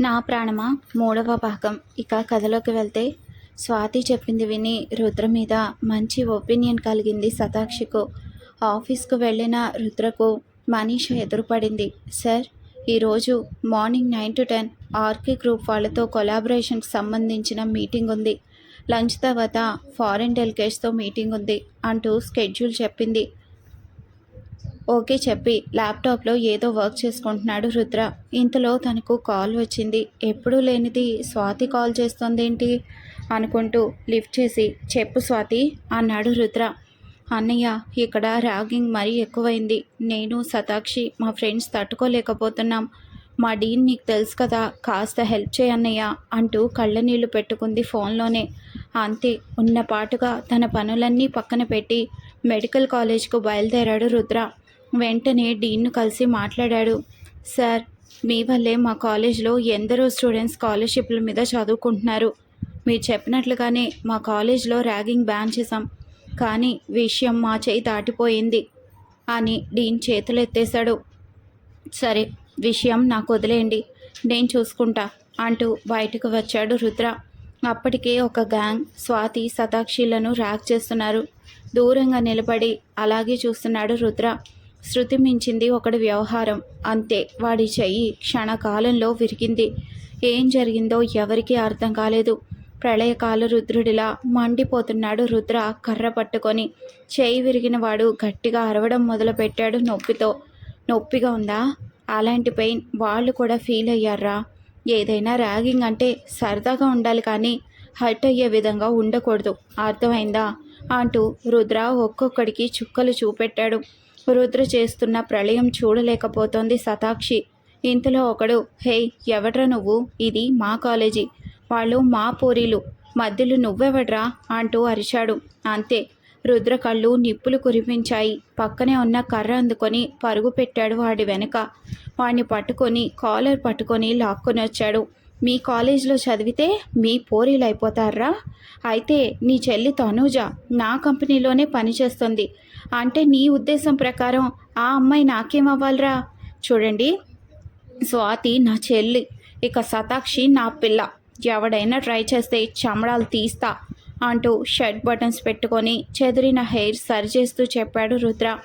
నా ప్రాణమా? మూడవ భాగం. ఇక కథలోకి వెళ్తే స్వాతి చెప్పింది విని రుద్ర మీద మంచి ఒపీనియన్ కలిగింది సతాక్షికు. ఆఫీస్కు వెళ్ళిన రుద్రకు మనీష ఎదురుపడింది. సార్ ఈరోజు morning nine to ten RK group వాళ్ళతో కొలాబరేషన్కి సంబంధించిన మీటింగ్ ఉంది. లంచ్ తర్వాత ఫారెన్ డెలికేట్స్తో మీటింగ్ ఉంది అంటూ స్కెడ్యూల్ చెప్పింది. ఓకే చెప్పి ల్యాప్టాప్లో ఏదో వర్క్ చేసుకుంటున్నాడు రుద్ర. ఇంతలో తనకు కాల్ వచ్చింది. ఎప్పుడూ లేనిది స్వాతి కాల్ చేస్తోందేంటి? అనుకుంటూ లిఫ్ట్ చేసి చెప్పు స్వాతి అన్నాడు రుద్ర. అన్నయ్య ఇక్కడ ర్యాగింగ్ మరీ ఎక్కువైంది. నేను సతాక్షి మా ఫ్రెండ్స్ తట్టుకోలేకపోతున్నాం. మా డీన్ నీకు తెలుసు కదా కాస్త హెల్ప్ చేయన్నయ్య అంటూ కళ్ళ నీళ్ళు పెట్టుకుంది ఫోన్లోనే. అంతే ఉన్నపాటుగా తన పనులన్నీ పక్కన పెట్టి మెడికల్ కాలేజ్కు బయలుదేరాడు రుద్ర. వెంటనే డీన్ను కలిసి మాట్లాడాడు. సార్ మీ వల్లే మా కాలేజ్లో ఎందరో స్టూడెంట్స్ స్కాలర్షిప్ల మీద చదువుకుంటున్నారు. మీరు చెప్పినట్లుగానే మా కాలేజ్లో ర్యాగింగ్ బ్యాన్ చేశాం. కానీ విషయం మా చేయి దాటిపోయింది అని డీన్ చేతులు ఎత్తేశాడు సరే విషయం నాకు వదిలేయండి. నేను చూసుకుంటా అంటూ బయటకు వచ్చాడు రుద్ర. అప్పటికే ఒక గ్యాంగ్ స్వాతి సతాక్షిలను ర్యాక్ చేస్తున్నారు. దూరంగా నిలబడి అలాగే చూస్తున్నాడు రుద్ర. శృతి మించింది ఒకటి వ్యవహారం. అంతే వాడి చెయ్యి క్షణకాలంలో విరిగింది. ఏం జరిగిందో ఎవరికీ అర్థం కాలేదు. ప్రళయకాల రుద్రుడిలా మండిపోతున్నాడు రుద్ర కర్ర పట్టుకొని. చేయి విరిగిన వాడు గట్టిగా అరవడం మొదలుపెట్టాడు నొప్పితో. నొప్పిగా ఉందా? అలాంటి పెయిన్ వాళ్ళు కూడా ఫీల్ అయ్యారా? ఏదైనా ర్యాగింగ్ అంటే సరదాగా ఉండాలి కానీ హర్ట్ అయ్యే విధంగా ఉండకూడదు. అర్థమైందా? అంటూ రుద్ర ఒక్కొక్కడికి చుక్కలు చూపెట్టాడు. రుద్ర చేస్తున్న ప్రళయం చూడలేకపోతోంది శతాక్షి ఇంతలో ఒకడు హే ఎవడ్రా నువ్వు? ఇది మా కాలేజీ. వాళ్ళు మా పూరీలు. మధ్యలో నువ్వెవడ్రా? అంటూ అరిచాడు. అంతే. రుద్ర కళ్ళు నిప్పులు కురిపించాయి. పక్కనే ఉన్న కర్ర అందుకొని పరుగు పెట్టాడు వాడి వెనక. వాడిని పట్టుకొని కాలర్ పట్టుకొని లాక్కొని వచ్చాడు మీ కాలేజీలో చదివితే మీ పోరీలు అయిపోతారా? అయితే నీ చెల్లి తనూజ నా కంపెనీలోనే పనిచేస్తుంది అంటే నీ ఉద్దేశం ప్రకారం ఆ అమ్మాయి నాకేమవ్వాలిరా చూడండి. స్వాతి నా చెల్లి. ఇక సతాక్షి నా పిల్ల. ఎవడైనా ట్రై చేస్తే చమడాలు తీస్తా అంటూ షర్ట్ బటన్స్ పెట్టుకొని చెదిరిన హెయిర్ సరి చేస్తూ చెప్పాడు రుద్ర.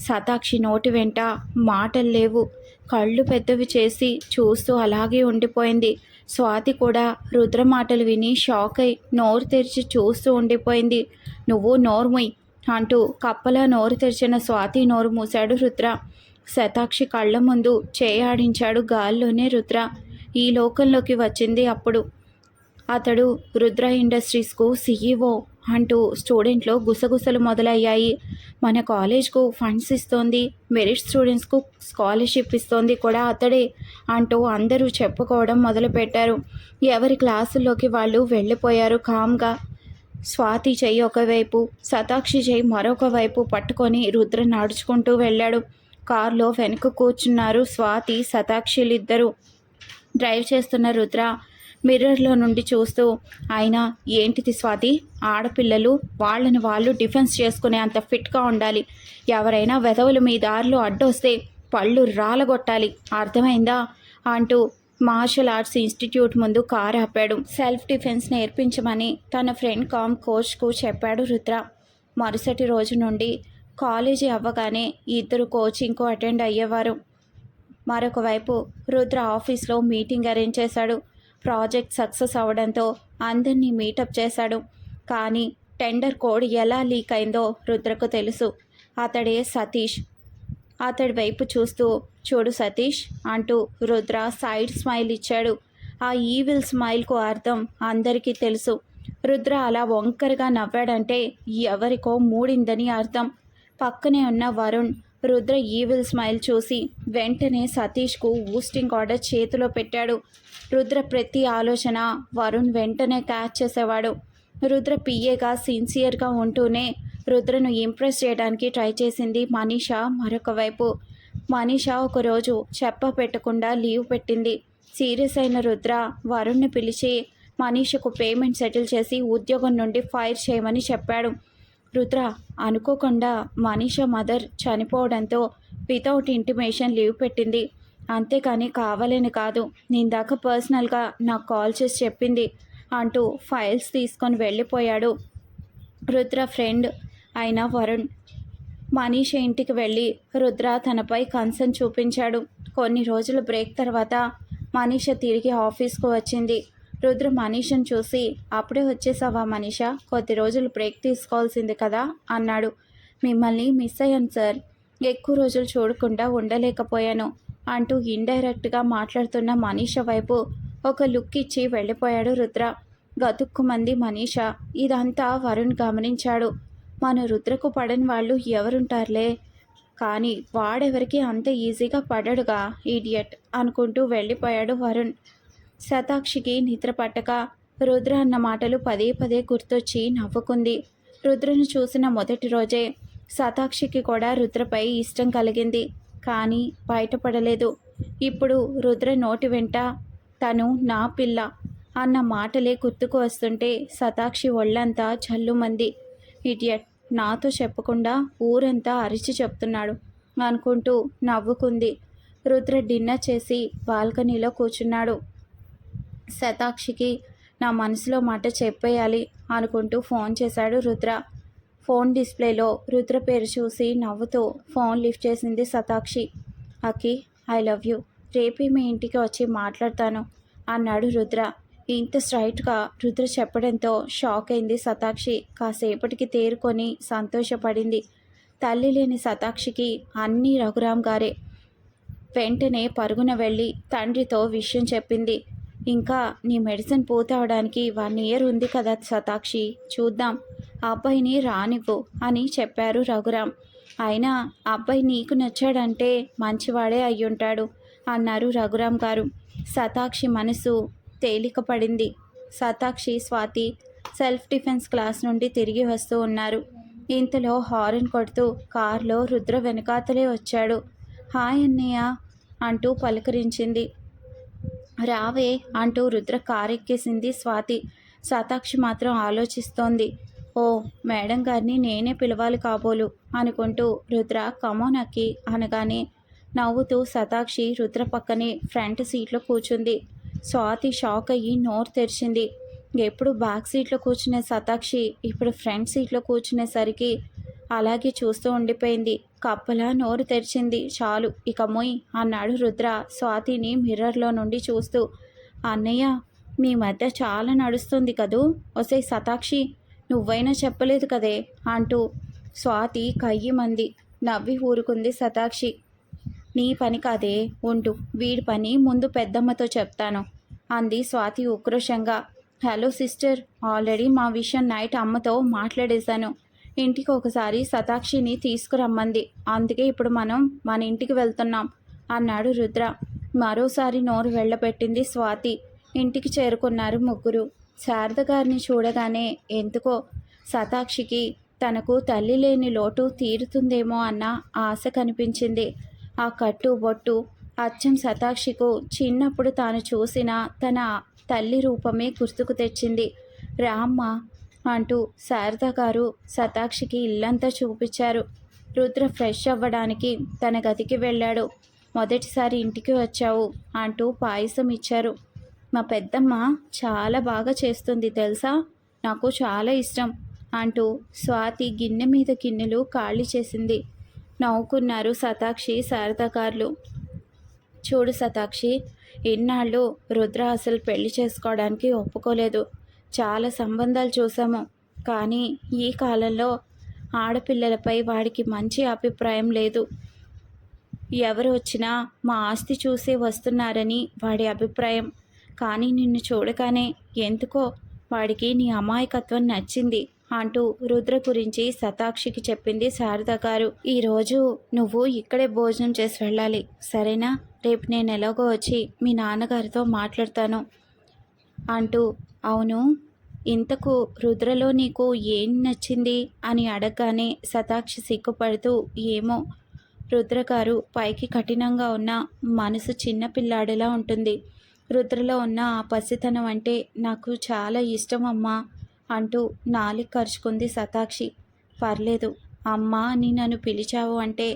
సతాక్షి నోటి వెంట మాటలు లేవు. కళ్ళు పెద్దవి చేసి చూస్తూ అలాగే ఉండిపోయింది. స్వాతి కూడా రుద్ర మాటలు విని షాక్ అయి నోరు తెరిచి చూస్తూ ఉండిపోయింది. నువ్వు నోరుముయ్ అంటూ కప్పలా నోరు తెరిచిన స్వాతి నోరు మూశాడు రుద్ర. శతాక్షి కళ్ళ ముందు చేయాడించాడు గాల్లోనే రుద్ర. ఈ లోకంలోకి వచ్చింది అప్పుడు. అతడు రుద్ర ఇండస్ట్రీస్కు సీఈఓ అంటూ స్టూడెంట్లో గుసగుసలు మొదలయ్యాయి. మన కాలేజ్కు ఫండ్స్ ఇస్తోంది మెరిట్ స్టూడెంట్స్కు స్కాలర్షిప్ ఇస్తోంది కూడా అతడే అంటూ అందరూ చెప్పుకోవడం మొదలుపెట్టారు. ఎవరి క్లాసుల్లోకి వాళ్ళు వెళ్ళిపోయారు కామ్గా. స్వాతి చెయ్యి ఒకవైపు శతాక్షి చెయ్యి మరొక వైపు పట్టుకొని రుద్ర నడుచుకుంటూ వెళ్ళాడు. కారులో వెనుక కూర్చున్నారు స్వాతి శతాక్షిలిద్దరూ డ్రైవ్ చేస్తున్న రుద్ర మిర్రర్లో నుండి చూస్తూ ఆయన ఏంటిది స్వాతి? ఆడపిల్లలు వాళ్ళని వాళ్ళు డిఫెన్స్ చేసుకునే అంత ఫిట్గా ఉండాలి. ఎవరైనా వెధవులు మీ దారిలో అడ్డొస్తే పళ్ళు రాలగొట్టాలి. అర్థమైందా? అంటూ మార్షల్ ఆర్ట్స్ ఇన్స్టిట్యూట్ ముందు కారు ఆపాడు. సెల్ఫ్ డిఫెన్స్ నేర్పించమని తన ఫ్రెండ్ కామ్ కోచ్కు చెప్పాడు రుద్ర. మరుసటి రోజు నుండి కాలేజీ అవ్వగానే ఇద్దరు కోచింగ్కు అటెండ్ అయ్యేవారు. మరొకవైపు రుద్ర ఆఫీస్లో మీటింగ్ అరేంజ్ చేశాడు. ప్రాజెక్ట్ సక్సెస్ అవడంతో అందరినీ మీటప్ చేశాడు. కానీ టెండర్ కోడ్ ఎలా లీక్ అయిందో రుద్రకు తెలుసు. అతడే సతీష్. అతడి వైపు చూస్తూ చూడు సతీష్ అంటూ రుద్ర సైడ్ స్మైల్ ఇచ్చాడు. ఆ ఈవిల్ స్మైల్కు అర్థం అందరికీ తెలుసు. రుద్ర అలా వంకరగా నవ్వాడంటే ఎవరికో మూడిందని అర్థం. పక్కనే ఉన్న వరుణ్ రుద్ర ఈవిల్ స్మైల్ చూసి వెంటనే సతీష్కు ఊస్టింగ్ ఆర్డర్ చేతిలో పెట్టాడు. రుద్ర ప్రతి ఆలోచన వరుణ్ వెంటనే క్యాచ్ చేసేవాడు. రుద్ర పిఏగా సిన్సియర్గా ఉంటూనే రుద్రను ఇంప్రెస్ చేయడానికి ట్రై చేసింది మనీషా మరొక వైపు. మనీషా ఒకరోజు చెప్ప పెట్టకుండా లీవ్ పెట్టింది. సీరియస్ అయిన రుద్ర వరుణ్ని పిలిచి మనీషకు పేమెంట్ సెటిల్ చేసి ఉద్యోగం నుండి ఫైర్ చేయమని చెప్పాడు. రుద్ర అనుకోకుండా మనీష మదర్ చనిపోవడంతో వితౌట్ ఇంటిమేషన్ లీవ్ పెట్టింది. అంతేకాని కావాలని కాదు. నేను దాకా పర్సనల్గా నాకు కాల్ చేసి చెప్పింది అంటూ ఫైల్స్ తీసుకొని వెళ్ళిపోయాడు రుద్ర ఫ్రెండ్ అయిన వరుణ్. మనీష ఇంటికి వెళ్ళి రుద్ర తనపై కన్సర్న్ చూపించాడు. కొన్ని రోజుల బ్రేక్ తర్వాత మనీష తిరిగి ఆఫీస్కు వచ్చింది. రుద్ర మనీషను చూసి అప్పుడే వచ్చేసావా మనీష? కొద్ది రోజులు బ్రేక్ తీసుకోవాల్సింది కదా అన్నాడు. మిమ్మల్ని మిస్ అయ్యాను సార్. ఎక్కువ రోజులు చూడకుండా ఉండలేకపోయాను అంటూ ఇండైరెక్ట్గా మాట్లాడుతున్న మనీష వైపు ఒక లుక్ ఇచ్చి వెళ్ళిపోయాడు రుద్ర. గతుక్కుమంది మనీష. ఇదంతా వరుణ్ గమనించాడు. మన రుద్రకు పడని వాళ్ళు ఎవరుంటారులే? కానీ వాడెవరికి అంత ఈజీగా పడడుగా ఈడియట్ అనుకుంటూ వెళ్ళిపోయాడు వరుణ్. శతాక్షికి నిద్ర పట్టక రుద్ర అన్న మాటలు పదే పదే గుర్తొచ్చి నవ్వుకుంది. రుద్రను చూసిన మొదటి రోజే శతాక్షికి కూడా రుద్రపై ఇష్టం కలిగింది. కానీ బయటపడలేదు. ఇప్పుడు రుద్ర నోటి వెంట తను నా పిల్ల అన్న మాటలే గుర్తుకు వస్తుంటే శతాక్షి ఒళ్ళంతా చల్లుమంది. ఇడియట్ నాతో చెప్పకుండా ఊరంతా అరిచి చెప్తున్నాడు అనుకుంటూ నవ్వుకుంది. రుద్ర డిన్నర్ చేసి బాల్కనీలో కూర్చున్నాడు. శతాక్షికి నా మనసులో మాట చెప్పేయాలి అనుకుంటూ ఫోన్ చేశాడు రుద్ర. ఫోన్ డిస్ప్లేలో రుద్ర పేరు చూసి నవ్వుతూ ఫోన్ లిఫ్ట్ చేసింది Shatakshi. Akhi I love you. రేపే మీ ఇంటికి వచ్చి మాట్లాడతాను అన్నాడు రుద్ర. ఇంత స్ట్రైట్గా రుద్ర చెప్పడంతో షాక్ అయింది శతాక్షి. కాసేపటికి తేరుకొని సంతోషపడింది. తల్లి లేని శతాక్షికి అన్నీ రఘురామ్ గారే. వెంటనే పరుగున వెళ్ళి తండ్రితో విషయం చెప్పింది. ఇంకా నీ మెడిసిన్ పూర్తవడానికి వన్ ఇయర్ ఉంది కదా శతాక్షి చూద్దాం. అబ్బాయిని రానివ్వు అని చెప్పారు రఘురామ్. అయినా అబ్బాయి నీకు నచ్చాడంటే మంచివాడే అయ్యుంటాడు అన్నారు రఘురామ్ గారు. శతాక్షి మనసు తేలికపడింది. Satakshi Shatakshi Swathi self defence class నుండి తిరిగి వస్తూ ఉన్నారు. ఇంతలో హారన్ కొడుతూ కారులో రుద్ర వెనకాతలే వచ్చాడు. హాయ్ అన్నయ్య అంటూ పలకరించింది. రావే అంటూ రుద్ర కారెక్కేసింది స్వాతి. శతాక్షి మాత్రం ఆలోచిస్తోంది. ఓ మేడం గారిని నేనే పిలవాలి కాబోలు అనుకుంటూ రుద్ర కమోనక్కి అనగానే నవ్వుతూ శతాక్షి రుద్ర పక్కనే ఫ్రంట్ సీట్లో కూర్చుంది. స్వాతి షాక్ అయ్యి నోరు తెరిచింది. ఎప్పుడు బ్యాక్ సీట్లో కూర్చునే శతాక్షి ఇప్పుడు ఫ్రంట్ సీట్లో కూర్చునేసరికి అలాగే చూస్తూ ఉండిపోయింది. కప్పలా నోరు తెరిచింది. చాలు ఇక మొయ్ అన్నాడు రుద్ర స్వాతిని మిర్రర్లో నుండి చూస్తూ. అన్నయ్య మీ మధ్య చాలా నడుస్తుంది కదూ? ఒసే సతాక్షి నువ్వైనా చెప్పలేదు కదే అంటూ స్వాతి కయ్యమంది నవ్వి ఊరుకుంది సతాక్షి. నీ పని కాదే ఉండు వీడి పని ముందు పెద్దమ్మతో చెప్తాను అంది స్వాతి ఉక్రోషంగా. హలో సిస్టర్ ఆల్రెడీ మా విషయం నైట్ అమ్మతో మాట్లాడేశాను. ఇంటికి ఒకసారి శతాక్షిని తీసుకురమ్మంది. అందుకే ఇప్పుడు మనం మన ఇంటికి వెళ్తున్నాం అన్నాడు రుద్ర. మరోసారి నోరు వెళ్ళబెట్టింది స్వాతి. ఇంటికి చేరుకున్నారు ముగ్గురు. శారద గారిని చూడగానే ఎందుకో? శతాక్షికి తనకు తల్లి లేని లోటు తీరుతుందేమో అన్న ఆశ కనిపించింది. ఆ కట్టు బొట్టు అచ్చం శతాక్షికు చిన్నప్పుడు తాను చూసిన తన తల్లి రూపమే గుర్తుకు తెచ్చింది. రామ్మ అంటూ శారద గారు శతాక్షికి ఇల్లంతా చూపించారు. రుద్ర ఫ్రెష్ అవ్వడానికి తన గదికి వెళ్ళాడు. మొదటిసారి ఇంటికి వచ్చావు అంటూ పాయసం ఇచ్చారు. మా పెద్దమ్మ చాలా బాగా చేస్తుంది తెలుసా? నాకు చాలా ఇష్టం అంటూ స్వాతి గిన్నె మీద గిన్నెలు ఖాళీ చేసింది. నవ్వుకున్నారు శతాక్షి శారదాకారులు చూడు శతాక్షి ఇన్నాళ్ళు రుద్ర అసలు పెళ్ళి చేసుకోవడానికి ఒప్పుకోలేదు. చాలా సంబంధాలు చూసాము కానీ ఈ కాలంలో ఆడపిల్లలపై వాడికి మంచి అభిప్రాయం లేదు. ఎవరు వచ్చినా మా ఆస్తి చూసి వస్తున్నారని వాడి అభిప్రాయం. కానీ నిన్ను చూడగానే ఎందుకో వాడికి నీ అమాయకత్వం నచ్చింది అంటూ రుద్ర గురించి శతాక్షికి చెప్పింది శారద గారు. ఈరోజు నువ్వు ఇక్కడే భోజనం చేసి వెళ్ళాలి. సరేనా? రేపు నేను ఎలాగో వచ్చి మీ నాన్నగారితో మాట్లాడతాను. అంటూ అవును ఇంతకు రుద్రలో నీకు ఏం నచ్చింది? అని అడగగానే శతాక్షి సిగ్గుపడుతూ ఏమో రుద్రగారు పైకి కఠినంగా ఉన్న మనసు చిన్నపిల్లాడిలా ఉంటుంది. రుద్రలో ఉన్న ఆ పసితనం అంటే నాకు చాలా ఇష్టం అమ్మా అంటూ నాలిక కరుచుకుంది శతాక్షి పర్లేదు అమ్మా అని నన్ను పిలిచావు అంటే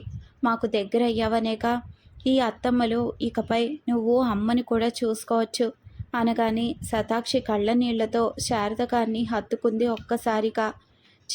మాకు దగ్గర అయ్యావనేగా ఈ అత్తమ్మలు ఇకపై నువ్వు అమ్మని కూడా చూసుకోవచ్చు. అనగానే శతాక్షి కళ్ళ నీళ్ళతో శారద హత్తుకుంది ఒక్కసారిగా.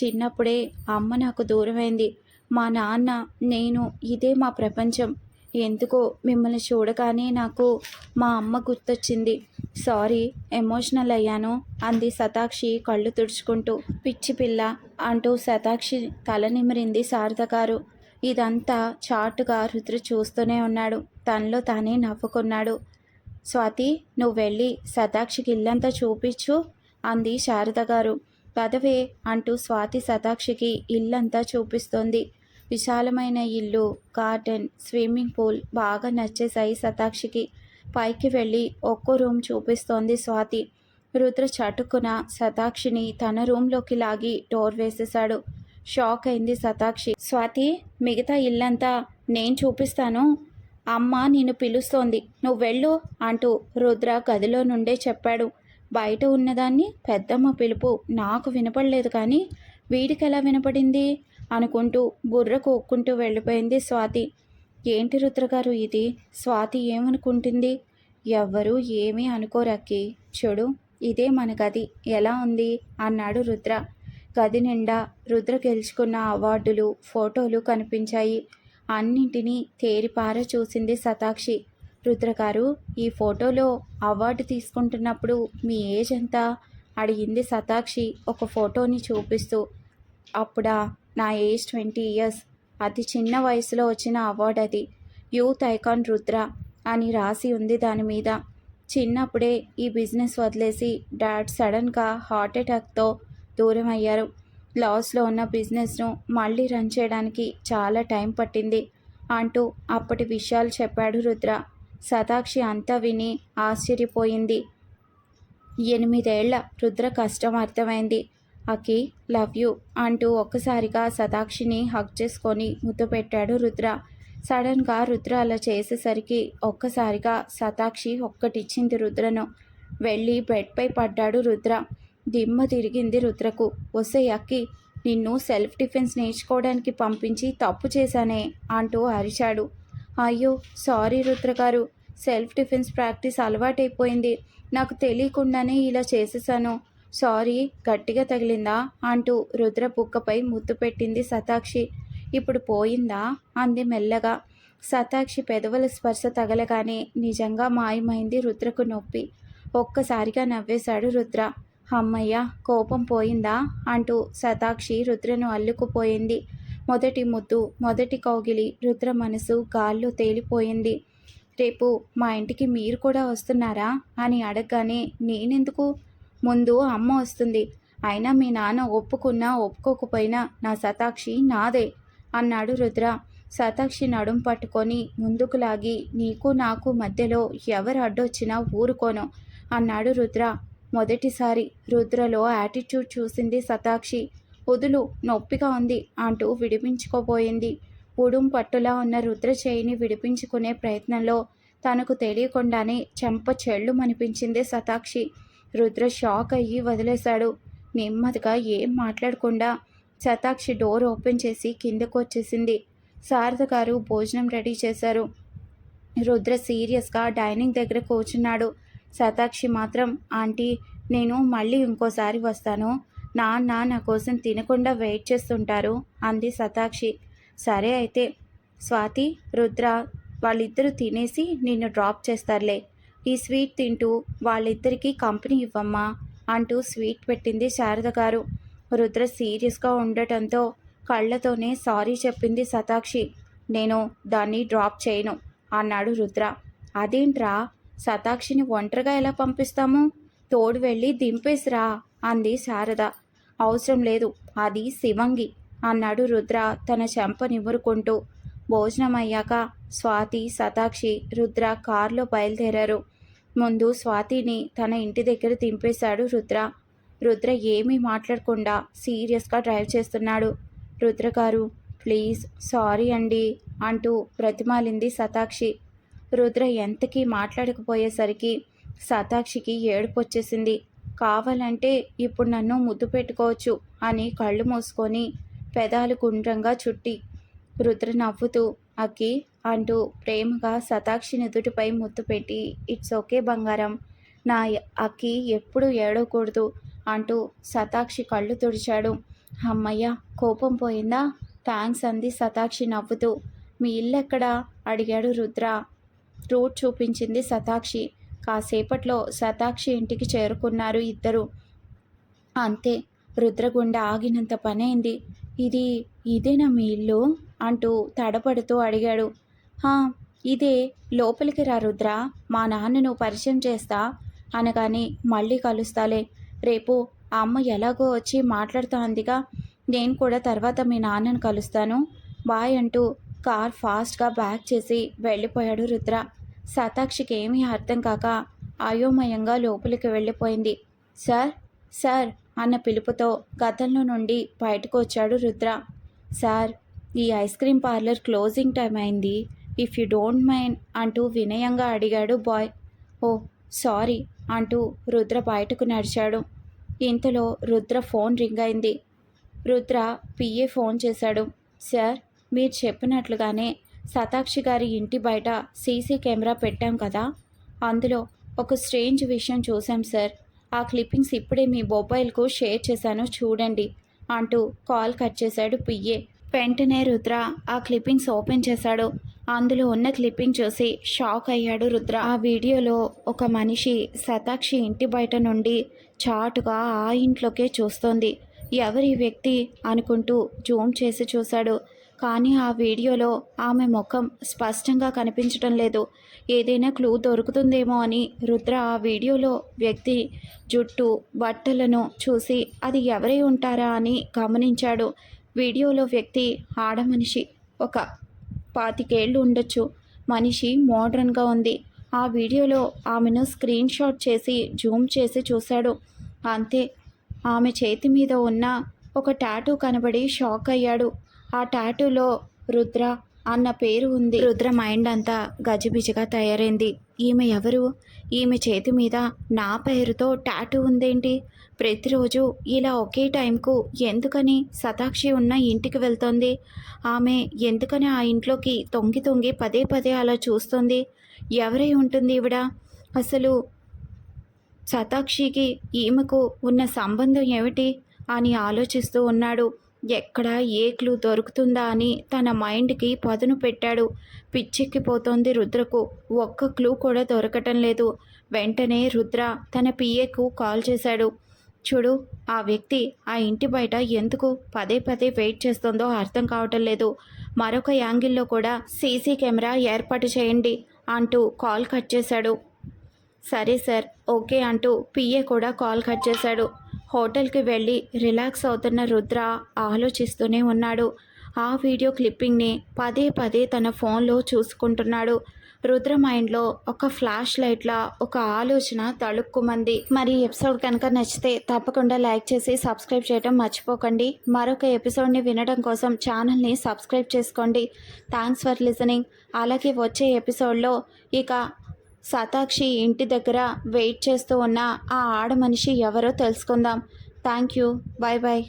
చిన్నప్పుడే అమ్మ నాకు దూరమైంది. మా నాన్న నేను ఇదే మా ప్రపంచం. ఎందుకో మిమ్మల్ని చూడగానే నాకు మా అమ్మ గుర్తొచ్చింది. సారీ ఎమోషనల్ అయ్యాను అంది శతాక్షి కళ్ళు తుడుచుకుంటూ. పిచ్చి పిల్ల అంటూ శతాక్షి తల నిమిరింది శారద గారు. ఇదంతా చాటుగా రుద్ర చూస్తూనే ఉన్నాడు. తనలో తానే నవ్వుకున్నాడు. స్వాతి నువ్వు వెళ్ళి సతాక్షికి ఇల్లంతా చూపించు అంది శారద గారు. పదవే అంటూ స్వాతి సతాక్షికి ఇల్లంతా చూపిస్తోంది. విశాలమైన ఇల్లు గార్డెన్ స్విమ్మింగ్ పూల్ బాగా నచ్చేశాయి సతాక్షికి పైకి వెళ్ళి ఒక్కో రూమ్ చూపిస్తోంది స్వాతి. రుద్ర చటుకున సతాక్షిని తన రూమ్లోకి లాగి డోర్ వేసేశాడు. షాక్ అయింది సతాక్షి స్వాతి మిగతా ఇల్లంతా నేను చూపిస్తాను. అమ్మ నిన్ను పిలుస్తోంది. నువ్వు వెళ్ళు అంటూ రుద్ర గదిలో నుండే చెప్పాడు. బయట ఉన్నదాన్ని పెద్దమ్మ పిలుపు నాకు వినపడలేదు కానీ వీడికి ఎలా వినపడింది? అనుకుంటూ బుర్ర కోక్కుంటూ వెళ్ళిపోయింది స్వాతి. ఏంటి రుద్రగారు ఇది? స్వాతి ఏమనుకుంటుంది? ఎవ్వరూ ఏమీ అనుకోరక్కి చెడు ఇదే మన గది. ఎలా ఉంది? అన్నాడు రుద్ర. గది నిండా రుద్ర గెలుచుకున్న అవార్డులు ఫోటోలు కనిపించాయి. అన్నింటినీ తేరిపార చూసింది శతాక్షి రుద్రగారు ఈ ఫోటోలో అవార్డు తీసుకుంటున్నప్పుడు మీ ఏజ్ ఎంత? అడిగింది శతాక్షి ఒక ఫోటోని చూపిస్తూ. అప్పుడా నా ఏజ్ ట్వంటీ ఇయర్స్. అతి చిన్న వయసులో వచ్చిన అవార్డు అది. యూత్ ఐకాన్ రుద్ర అని రాసి ఉంది దాని మీద. చిన్నప్పుడే ఈ బిజినెస్ వదిలేసి డాడ్ సడన్గా హార్ట్ అటాక్తో దూరం అయ్యారు లాస్లో ఉన్న బిజినెస్ను మళ్ళీ రన్ చేయడానికి చాలా టైం పట్టింది అంటూ అప్పటి విషయాలు చెప్పాడు రుద్ర. సతాక్షి అంతా విని ఆశ్చర్యపోయింది. ఎనిమిదేళ్ళ రుద్ర కష్టం అర్థమైంది. అకి లవ్ యూ అంటూ ఒక్కసారిగా సదాక్షిని హక్ చేసుకొని ముద్దు పెట్టాడు రుద్ర. సడన్గా రుద్ర అలా చేసేసరికి ఒక్కసారిగా సతాక్షి ఒక్కటిచ్చింది రుద్రను. వెళ్ళి బెడ్పై పడ్డాడు రుద్ర. దిమ్మ తిరిగింది రుద్రకు. వస్తే అక్కి నిన్ను సెల్ఫ్ డిఫెన్స్ నేర్చుకోవడానికి పంపించి తప్పు చేశానే అంటూ అరిచాడు. అయ్యో సారీ రుద్ర గారు. సెల్ఫ్ డిఫెన్స్ ప్రాక్టీస్ అలవాటైపోయింది. నాకు తెలియకుండానే ఇలా చేసేసాను. సారీ గట్టిగా తగిలిందా? అంటూ రుద్ర బుక్కపై ముద్దు పెట్టింది సతాక్షి. ఇప్పుడు పోయిందా? అంది మెల్లగా. సతాక్షి పెదవుల స్పర్శ తగలగానే నిజంగా మాయమైంది రుద్రకు నొప్పి. ఒక్కసారిగా నవ్వేశాడు రుద్ర. అమ్మయ్య కోపం పోయిందా? అంటూ శతాక్షి రుద్రను అల్లుకుపోయింది. మొదటి ముద్దు మొదటి కౌగిలి రుద్ర మనసు గాల్లో తేలిపోయింది. రేపు మా ఇంటికి మీరు కూడా వస్తున్నారా? అని అడగగానే నేనెందుకు? ముందు అమ్మ వస్తుంది. అయినా మీ నాన్న ఒప్పుకున్నా ఒప్పుకోకపోయినా నా శతాక్షి నాదే అన్నాడు రుద్ర. శతాక్షి నడుం పట్టుకొని ముందుకు లాగి నీకు నాకు మధ్యలో ఎవరు అడ్డొచ్చినా ఊరుకోను అన్నాడు రుద్ర. మొదటిసారి రుద్రలో యాటిట్యూడ్ చూసింది సతాక్షి. వదులు నొప్పిగా ఉంది అంటూ విడిపించుకోబోయింది. ఉడుం పట్టులా ఉన్న రుద్ర చేయిని విడిపించుకునే ప్రయత్నంలో తనకు తెలియకుండానే చెంప చెళ్ళు మనిపించింది సతాక్షి. రుద్ర షాక్ అయ్యి వదిలేశాడు. నెమ్మదిగా ఏం మాట్లాడకుండా శతాక్షి డోర్ ఓపెన్ చేసి కిందకు వచ్చేసింది శారద గారు భోజనం రెడీ చేశారు. రుద్ర సీరియస్గా డైనింగ్ దగ్గర కూర్చున్నాడు. శతాక్షి మాత్రం ఆంటీ నేను మళ్ళీ ఇంకోసారి వస్తాను. నాన్న నా కోసం తినకుండా వెయిట్ చేస్తుంటారు అంది శతాక్షి సరే అయితే స్వాతి రుద్ర వాళ్ళిద్దరూ తినేసి నిన్ను డ్రాప్ చేస్తారులే. ఈ స్వీట్ తింటూ వాళ్ళిద్దరికీ కంపెనీ ఇవ్వమ్మా అంటూ స్వీట్ పెట్టింది శారద గారు. రుద్ర సీరియస్గా ఉండటంతో కళ్ళతోనే సారీ చెప్పింది శతాక్షి నేను దాన్ని డ్రాప్ చేయను అన్నాడు రుద్ర. అదేంట్రా శతాక్షిని ఒంటరిగా ఎలా పంపిస్తాము? తోడు వెళ్ళి దింపేసిరా అంది శారద. అవసరం లేదు అది శివంగి అన్నాడు రుద్ర తన చెంప నిమురుకుంటూ. భోజనం అయ్యాక స్వాతి శతాక్షి రుద్ర కారులో బయలుదేరారు. ముందు స్వాతిని తన ఇంటి దగ్గర దింపేశాడు రుద్ర. రుద్ర ఏమీ మాట్లాడకుండా సీరియస్గా డ్రైవ్ చేస్తున్నాడు. రుద్ర గారు ప్లీజ్ సారీ అండి అంటూ బ్రతిమాలింది శతాక్షి రుద్ర ఎంతకీ మాట్లాడకపోయేసరికి శతాక్షికి ఏడుపు వచ్చేసింది కావాలంటే ఇప్పుడు నన్ను ముద్దు పెట్టుకోవచ్చు అని కళ్ళు మూసుకొని పెదాలు గుండ్రంగా చుట్టి రుద్ర నవ్వుతూ అక్కి అంటూ ప్రేమగా శతాక్షి నుదుటిపై ముద్దు పెట్టి ఇట్స్ ఓకే బంగారం నా అక్కి ఎప్పుడు ఏడవకూడదు అంటూ శతాక్షి కళ్ళు తుడిచాడు. అమ్మయ్య కోపం పోయిందా? థ్యాంక్స్ అంది శతాక్షి నవ్వుతూ. మీ ఇల్లెక్కడా? అడిగాడు రుద్ర. రూట్ చూపించింది శతాక్షి కాసేపట్లో శతాక్షి ఇంటికి చేరుకున్నారు ఇద్దరు. అంతే రుద్రగుండ ఆగినంత పనైంది. ఇది ఇదేనా మీ ఇల్లు? అంటూ తడపడుతూ అడిగాడు. "హా, ఇదే లోపలికి రా రుద్ర మా నాన్నను పరిచయం చేస్తా అనగానే మళ్ళీ కలుస్తాలే. రేపు ఆ అమ్మ ఎలాగో వచ్చి మాట్లాడుతోందిగా. నేను కూడా తర్వాత మీ నాన్నను కలుస్తాను. బాయ్ అంటూ కార్ ఫాస్ట్గా బ్యాక్ చేసి వెళ్ళిపోయాడు రుద్ర. శతాక్షికి ఏమీ అర్థం కాక అయోమయంగా లోపలికి వెళ్ళిపోయింది. సార్ సార్ అన్న పిలుపుతో గతంలో నుండి బయటకు వచ్చాడు రుద్ర. సార్ ఈ ice cream parlour closing time అయింది. ఇఫ్ యూ డోంట్ మైండ్ అంటూ వినయంగా అడిగాడు బాయ్. ఓ సారీ అంటూ రుద్ర బయటకు నడిచాడు. ఇంతలో రుద్ర ఫోన్ రింగ్ అయింది. రుద్ర పిఏ ఫోన్ చేశాడు. సార్ మీరు చెప్పినట్లుగానే శతాక్షి గారి ఇంటి బయట సీసీ కెమెరా పెట్టాం కదా? అందులో ఒక స్ట్రేంజ్ విషయం చూసాం సార్. ఆ క్లిప్పింగ్స్ ఇప్పుడే మీ మొబైల్కు షేర్ చేశాను చూడండి అంటూ కాల్ కట్ చేశాడు పిఏ. వెంటనే రుద్ర ఆ క్లిప్పింగ్స్ ఓపెన్ చేశాడు. అందులో ఉన్న క్లిప్పింగ్ చూసి షాక్ అయ్యాడు రుద్ర. ఆ వీడియోలో ఒక మనిషి శతాక్షి ఇంటి బయట నుండి చాటుగా ఆ ఇంట్లోకే చూస్తోంది. ఎవరి వ్యక్తి అనుకుంటూ జూమ్ చేసి చూశాడు. కానీ ఆ వీడియోలో ఆమె ముఖం స్పష్టంగా కనిపించడం లేదు. ఏదైనా క్లూ దొరుకుతుందేమో అని రుద్ర ఆ వీడియోలో వ్యక్తి జుట్టు బట్టలను చూసి అది ఎవరై ఉంటారా అని గమనించాడు. వీడియోలో వ్యక్తి ఆడమనిషి ఒక పాతికేళ్ళు ఉండొచ్చు. మనిషి మోడ్రన్గా ఉంది. ఆ వీడియోలో ఆమెను స్క్రీన్ షాట్ చేసి జూమ్ చేసి చూశాడు. అంతే ఆమె చేతి మీద ఉన్న ఒక టాటూ కనబడి షాక్ అయ్యాడు. ఆ టాటూలో రుద్ర అన్న పేరు ఉంది. రుద్ర మైండ్ అంతా గజిబిజిగా తయారైంది. ఈమె ఎవరు? ఈమె చేతి మీద నా పేరుతో టాటూ ఉందేంటి? ప్రతిరోజు ఇలా ఒకే టైంకు ఎందుకని సతాక్షి ఉన్న ఇంటికి వెళ్తోంది? ఆమె ఎందుకని ఆ ఇంట్లోకి తొంగి తొంగి పదే పదే అలా చూస్తుంది? ఎవరై ఉంటుంది ఈవిడ? అసలు సతాక్షికి ఈమెకు ఉన్న సంబంధం ఏమిటి? అని ఆలోచిస్తూ ఉన్నాడు. ఎక్కడ ఏ క్లూ దొరుకుతుందా అని తన మైండ్కి పదును పెట్టాడు. పిచ్చెక్కిపోతోంది రుద్రకు. ఒక్క క్లూ కూడా దొరకటం లేదు. వెంటనే రుద్ర తన పిఏకు కాల్ చేశాడు. చూడు ఆ వ్యక్తి ఆ ఇంటి బయట ఎందుకు పదే పదే వెయిట్ చేస్తుందో అర్థం కావటం లేదు. మరొక యాంగిల్లో కూడా సీసీ కెమెరా ఏర్పాటు చేయండి అంటూ కాల్ కట్ చేశాడు. సరే సార్ ఓకే అంటూ పిఏ కూడా కాల్ కట్ చేశాడు. హోటల్కి వెళ్ళి రిలాక్స్ అవుతున్న రుద్ర ఆలోచిస్తూనే ఉన్నాడు. ఆ వీడియో క్లిప్పింగ్ని పదే పదే తన ఫోన్లో చూసుకుంటున్నాడు. రుద్ర మైండ్లో ఒక ఫ్లాష్ లైట్లా ఒక ఆలోచన తళుక్కుమంది. మరి ఎపిసోడ్ కనుక నచ్చితే తప్పకుండా లైక్ చేసి సబ్స్క్రైబ్ చేయడం మర్చిపోకండి. మరొక ఎపిసోడ్ని వినడం కోసం ఛానల్ని సబ్స్క్రైబ్ చేసుకోండి. థ్యాంక్స్ ఫర్ లిసనింగ్ అలాగే వచ్చే ఎపిసోడ్లో ఇక శతాక్షి ఇంటి దగ్గర వెయిట్ చేస్తూ ఉన్న ఆ ఆడ మనిషి ఎవరో తెలుసుకుందాం. Thank you bye bye